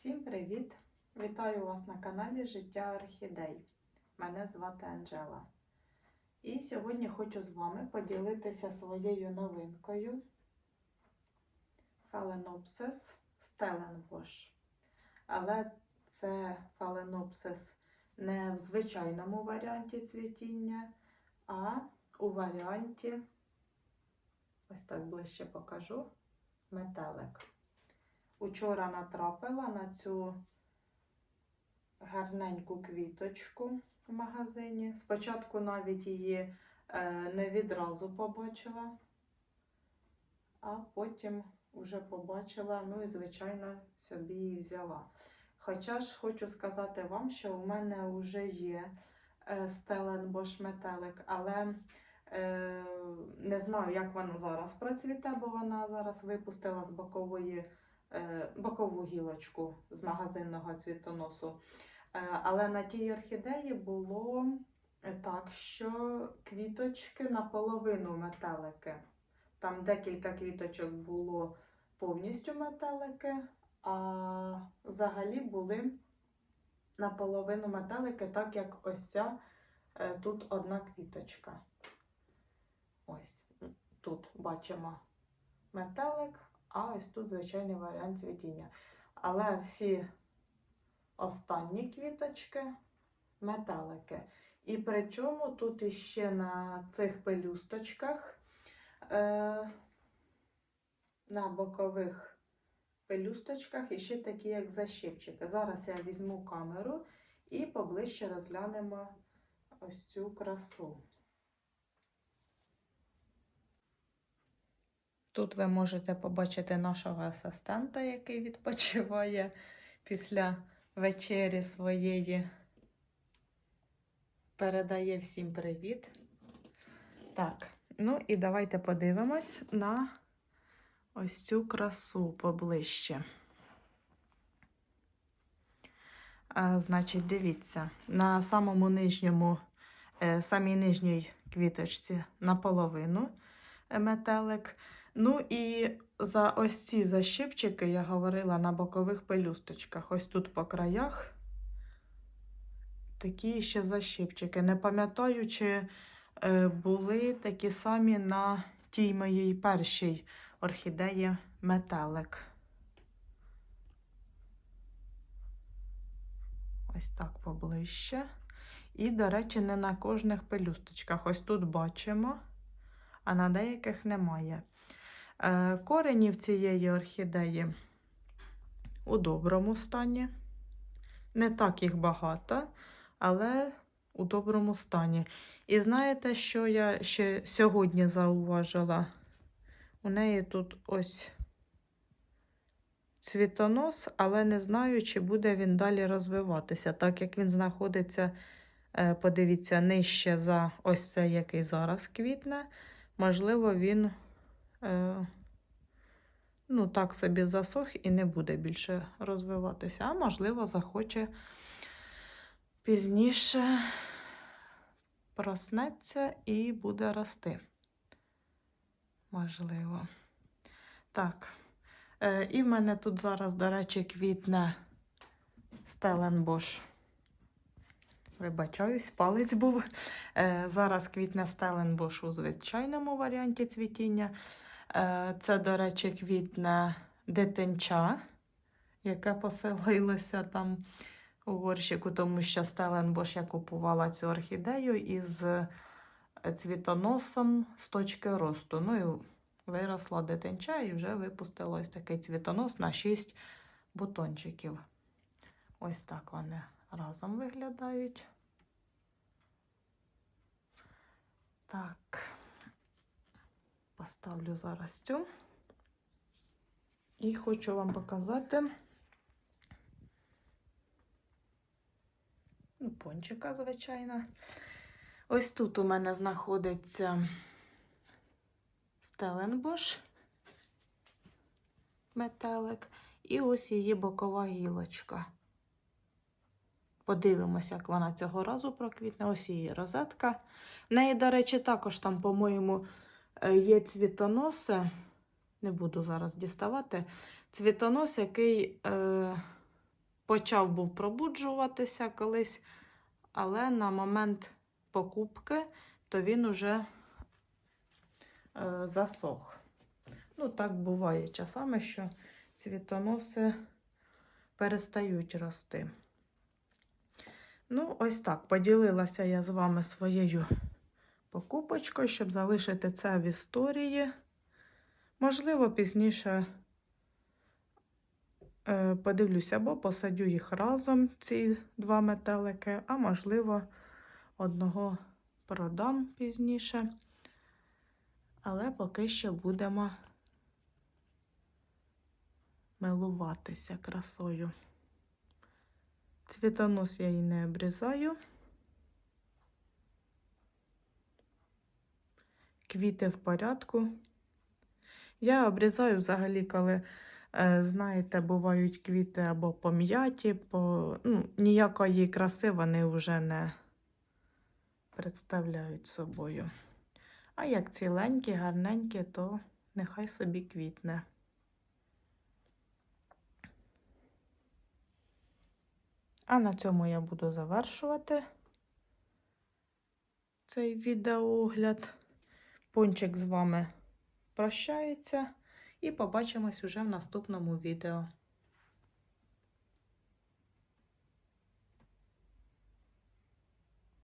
Всім привіт! Вітаю вас на каналі Життя Орхідей. Мене звати Анжела. І сьогодні хочу з вами поділитися своєю новинкою Phalaenopsis Stellenbosch. Але це Phalaenopsis не в звичайному варіанті цвітіння, а у варіанті, ось так ближче покажу, метелик. Учора натрапила на цю гарненьку квіточку в магазині. Спочатку навіть її е, не відразу побачила, а потім вже побачила, ну і, звичайно, собі її взяла. Хоча ж хочу сказати вам, що у мене вже є е, Stellenbosch метелик, але е, не знаю, як вона зараз процвіте, бо вона зараз випустила з бокової бокову гілочку з магазинного цвітоносу. Е, Але на тій орхідеї було так, що квіточки наполовину метелики. Там декілька квіточок було повністю метелики, а взагалі були наполовину метелики, так як ось ця е, тут одна квіточка. Ось тут бачимо метелик, а ось тут звичайний варіант цвітіння. Але всі останні квіточки метелики. І причому тут іще на цих пелюсточках, е, на бокових пелюсточках іще такі, як защипчики. Зараз я візьму камеру і поближче розглянемо ось цю красу. Тут ви можете побачити нашого асистента, який відпочиває після вечері своєї. Передає всім привіт. Так, ну і давайте подивимось на ось цю красу поближче. А, значить, дивіться, на самому нижньому, е, самій нижній квіточці наполовину метелик. Ну і за ось ці защипчики я говорила на бокових пелюсточках. Ось тут по краях такі ще защипчики. Не пам'ятаю, чи е, були такі самі на тій моїй першій орхідеї метелик. Ось так поближче. І, до речі, не на кожних пелюсточках. Ось тут бачимо, а на деяких немає. Е, Коренів цієї орхідеї у доброму стані. Не так їх багато, але у доброму стані. І знаєте, що я ще сьогодні зауважила? У неї тут ось цвітонос, але не знаю, чи буде він далі розвиватися, так як він знаходиться, е, подивіться, нижче за ось цей, який зараз квітне. Можливо, він ну, так собі засох і не буде більше розвиватися, а можливо, захоче пізніше проснеться і буде рости. Можливо. Так. Е, і в мене тут зараз, до речі, квітне Стеленбош. Вибачаюсь, палець був. Е, зараз квітне Стеленбош у звичайному варіанті цвітіння. Е, Це, до речі, квітне дитинча, яке поселилося там у горщику, тому що Стеленбош я купувала цю орхідею із цвітоносом з точки росту. Ну і виросла дитинча і вже випустила ось такий цвітонос на 6 бутончиків. Ось так вони разом виглядають. Так, поставлю зараз цю. І хочу вам показати ну, пончика, звичайно. Ось тут у мене знаходиться Стеленбош метелик, і ось її бокова гілочка. Подивимося, як вона цього разу проквітне. Ось її розетка. В неї, до речі, також там, по-моєму, є цвітоноси. Не буду зараз діставати. Цвітонос, який е, почав був пробуджуватися колись, але на момент покупки то він уже е, засох. Ну, так буває часами, що цвітоноси перестають рости. Ну, ось так. Поділилася я з вами своєю покупочкою, щоб залишити це в історії. Можливо, пізніше е, подивлюся, або посадю їх разом, ці два метелики, а можливо, одного продам пізніше. Але поки що будемо милуватися красою. Цвітонос я її не обрізаю. Квіти в порядку. Я обрізаю взагалі, коли, е, знаєте, бувають квіти або пом'яті, по... ну, ніякої краси вони вже не представляють собою. А як ціленькі, гарненькі, то нехай собі квітне. А на цьому я буду завершувати цей відеоогляд. Пончик з вами прощається і побачимось уже в наступному відео.